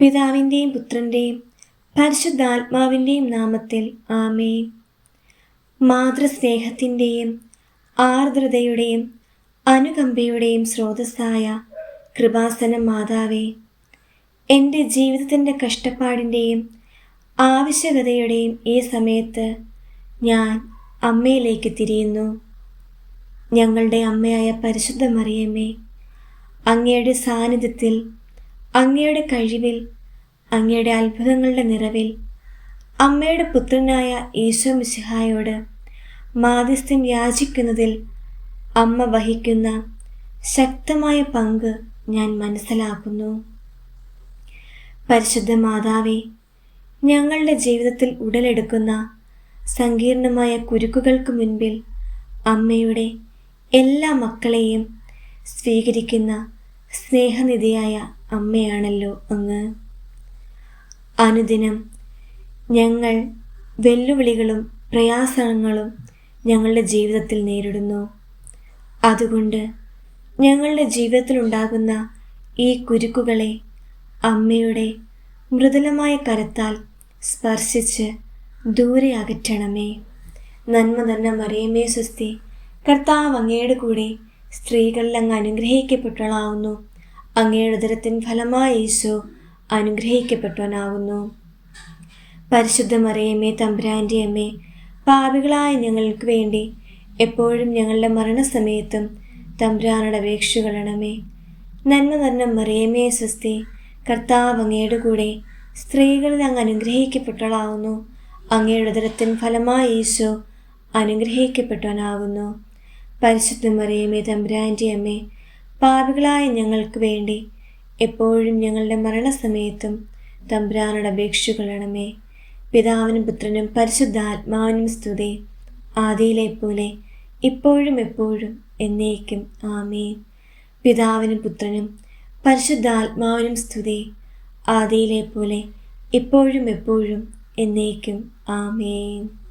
പിതാവിന്റെയും പുത്രന്റെയും പരിശുദ്ധാത്മാവിന്റെയും നാമത്തിൽ ആമേ മാതൃസ്നേഹത്തിന്റെയും ആർദ്രതയുടെയും അനുകമ്പയുടെയും സ്രോതസ്സായ കൃപാസനം മാതാവേ എന്റെ ജീവിതത്തിന്റെ കഷ്ടപ്പാടിന്റെയും ആവശ്യകതയുടെയും ഈ സമയത്ത് ഞാൻ അമ്മയിലേക്ക് തിരിയുന്നു. ഞങ്ങളുടെ അമ്മയായ പരിശുദ്ധ മറിയമ്മേ അങ്ങയുടെ സാന്നിധ്യത്തിൽ അങ്ങയുടെ കഴിവിൽ അങ്ങയുടെ അത്ഭുതങ്ങളുടെ നിറവിൽ അമ്മയുടെ പുത്രനായ ഈശോ മിശിഹായോട് മാധ്യസ്ഥ്യം യാചിക്കുന്നതിൽ അമ്മ വഹിക്കുന്ന ശക്തമായ പങ്ക് ഞാൻ മനസ്സിലാക്കുന്നു. പരിശുദ്ധ മാതാവേ ഞങ്ങളുടെ ജീവിതത്തിൽ ഉടലെടുക്കുന്ന സങ്കീർണമായ കുരുക്കുകൾക്ക് മുൻപിൽ അമ്മയുടെ എല്ലാ മക്കളെയും സ്വീകരിക്കുന്ന സ്നേഹനിധിയായ അമ്മയാണല്ലോ അങ്ങ്. അനുദിനം ഞങ്ങൾ വെല്ലുവിളികളും പ്രയാസങ്ങളും ഞങ്ങളുടെ ജീവിതത്തിൽ നേരിടുന്നു. അതുകൊണ്ട് ഞങ്ങളുടെ ജീവിതത്തിലുണ്ടാകുന്ന ഈ കുരുക്കുകളെ അമ്മയുടെ മൃദുലമായ കരത്താൽ സ്പർശിച്ച് ദൂരെ അകറ്റണമേ. നന്മ തന്നെ മറിയമേ സ്വസ്തി കർത്താവ് അങ്ങയുടെ കൂടെ സ്ത്രീകളിൽ അങ്ങ് അനുഗ്രഹിക്കപ്പെട്ടവളാവുന്നു. അങ്ങയുടെ ഉദരത്തിൻ ഫലമായ ഈശോ അനുഗ്രഹിക്കപ്പെട്ടവനാവുന്നു പരിശുദ്ധ മറിയമ്മേ തമ്പുരാന്റെ അമ്മേ പാപികളായ ഞങ്ങൾക്ക് വേണ്ടി എപ്പോഴും ഞങ്ങളുടെ മരണസമയത്തും തമ്പുരാനുടെ അപേക്ഷകളണമേ നന്മ നന്മ മറിയമേ സ്വസ്തി കർത്താവ് അങ്ങയുടെ കൂടെ സ്ത്രീകളിൽ അങ്ങ് അനുഗ്രഹിക്കപ്പെട്ടവളാവുന്നു അങ്ങയുടെ ഉദരത്തിൻ ഫലമായ ഈശോ അനുഗ്രഹിക്കപ്പെട്ടവനാകുന്നു. പരിശുദ്ധ മറിയമേ തമ്പുരാന്റെ അമ്മേ പാപികളായ ഞങ്ങൾക്ക് വേണ്ടി എപ്പോഴും ഞങ്ങളുടെ മരണസമയത്തും തമ്പുരാനോട് അപേക്ഷിച്ചുകൊള്ളണമേ പിതാവിനും പുത്രനും പരിശുദ്ധാത്മാവിനും സ്തുതി. ആദിയിലെ പോലെ ഇപ്പോഴും എപ്പോഴും എന്നേക്കും. ആമേ പിതാവിനും പുത്രനും പരിശുദ്ധാത്മാവിനും സ്തുതി. ആദിയിലെ പോലെ ഇപ്പോഴും എപ്പോഴും എന്നേക്കും. ആമേൻ.